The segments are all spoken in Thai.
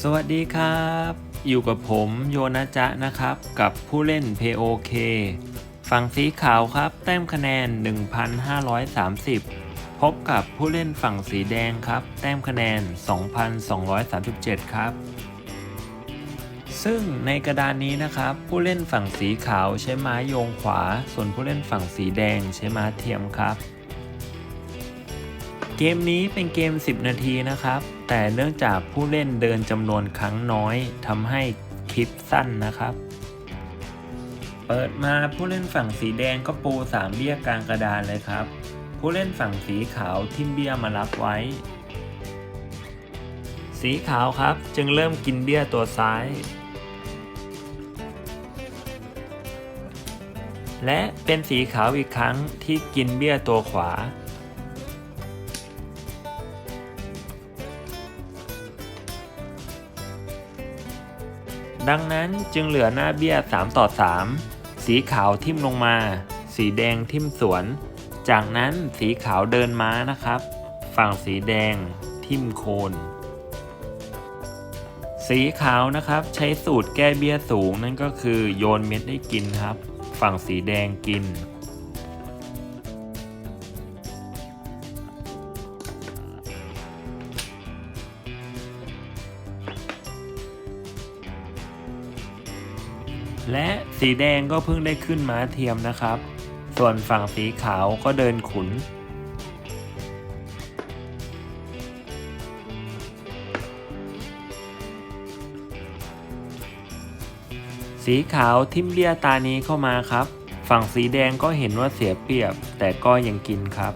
สวัสดีครับ อยู่กับผมโยนะจ๊ะนะครับ กับผู้เล่น POK ฝั่งสีขาวครับ แต้มคะแนน 1,530 พบกับผู้เล่นฝั่งสีแดงครับ แต้มคะแนน 2,237 ครับ ซึ่งในกระดานนี้นะครับ ผู้เล่นฝั่งสีขาวใช้ไม้โยงขวา ส่วนผู้เล่นฝั่งสีแดงใช้ไม้เทียมครับ เกมนี้เป็นเกม 10 นาทีนะครับ แต่เนื่องจากผู้เล่นเดินจำนวนครั้งน้อยทำให้คลิปสั้นนะครับ เปิดมาผู้เล่นฝั่งสีแดงก็ปูสามเบี้ยกลางกระดานเลยครับ ผู้เล่นฝั่งสีขาวทิมเบี้ยมารับไว้ สีขาวครับจึงเริ่มกินเบี้ยตัวซ้าย และเป็นสีขาวอีกครั้งที่กินเบี้ยตัวขวา ดังนั้นจึงเหลือหน้าเบี้ย 3 ต่อ 3 สีขาวทิ่มลงมา สีแดงทิ่มสวน จากนั้นสีขาวเดินม้านะครับ ฝั่งสีแดงทิ่มโคน สีขาวนะครับใช้สูตรแก้เบี้ยสูงนั่นก็คือโยนเม็ดให้กินครับ ฝั่งสีแดงกิน และสีแดงก็เพิ่งได้ขึ้นม้าเทียมนะครับ ส่วนฝั่งสีขาวก็เดินขุน สีขาวทิมเลียตานี้เข้ามาครับ ฝั่งสีแดงก็เห็นว่าเสียเปรียบ แต่ก็ยังกินครับ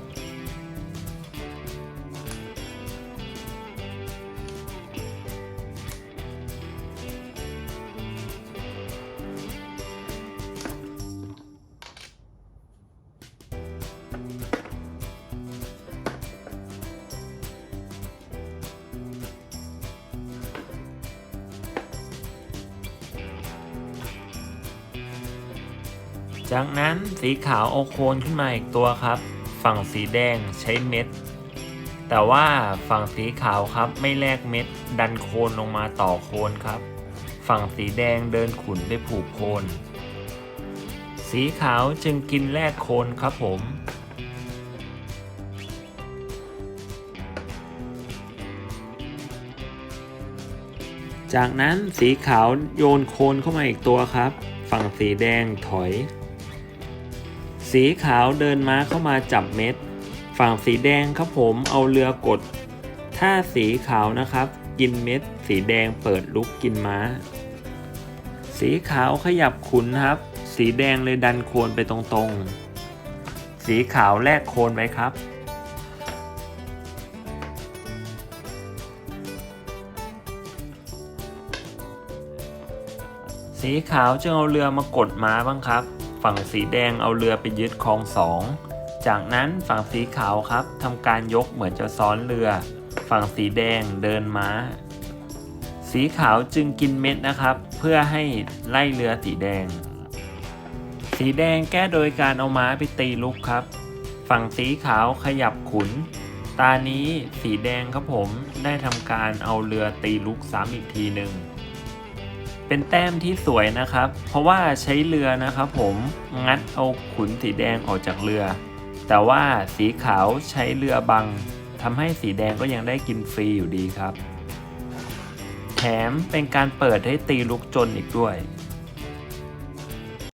จากนั้นสีขาวเอาโคนขึ้นมาอีกตัวครับ ฝั่งสีแดงใช้เม็ด แต่ว่าฝั่งสีขาวครับไม่แลกเม็ด ดันโคนลงมาต่อโคนครับ ฝั่งสีแดงเดินขุนไปผูกโคน สีขาวจึงกินแลกโคนครับผมจากนั้นสีขาวโยนโคนเข้ามาอีกตัวครับ ฝั่งสีแดงถอย สีขาวเดินม้าเข้ามาจับเม็ด ฝั่งสีแดงครับผมเอาเรือกด ถ้าสีขาวนะครับ กินเม็ด สีแดงเปิดลุกกินม้า สีขาวขยับขุนครับ สีแดงเลยดันโคนไปตรงๆ สีขาวแลกโคนไว้ครับสีขาวจึงเอาเรือมากดม้าบ้างครับ ฝั่งสีแดงเอาเรือไปยึดคลองสอง จากนั้นฝั่งสีขาวครับทำการยกเหมือนจะซ้อนเรือ ฝั่งสีแดงเดินม้า สีขาวจึงกินเม็ดนะครับ เพื่อให้ไล่เรือสีแดง สีแดงแก้โดยการเอาม้าไปตีลุกครับ ฝั่งสีขาวขยับขุน ตานี้สีแดงครับผมได้ทำการเอาเรือตีลุกซ้ำอีกทีหนึ่ง เป็นแต้มที่สวยนะครับ เพราะว่าใช้เรือนะครับผมงัดเอาขุนสีแดงออกจากเรือ แต่ว่าสีขาวใช้เรือบังทำให้สีแดงก็ยังได้กินฟรีอยู่ดีครับ แถมเป็นการเปิดให้ตีลุกจนอีกด้วย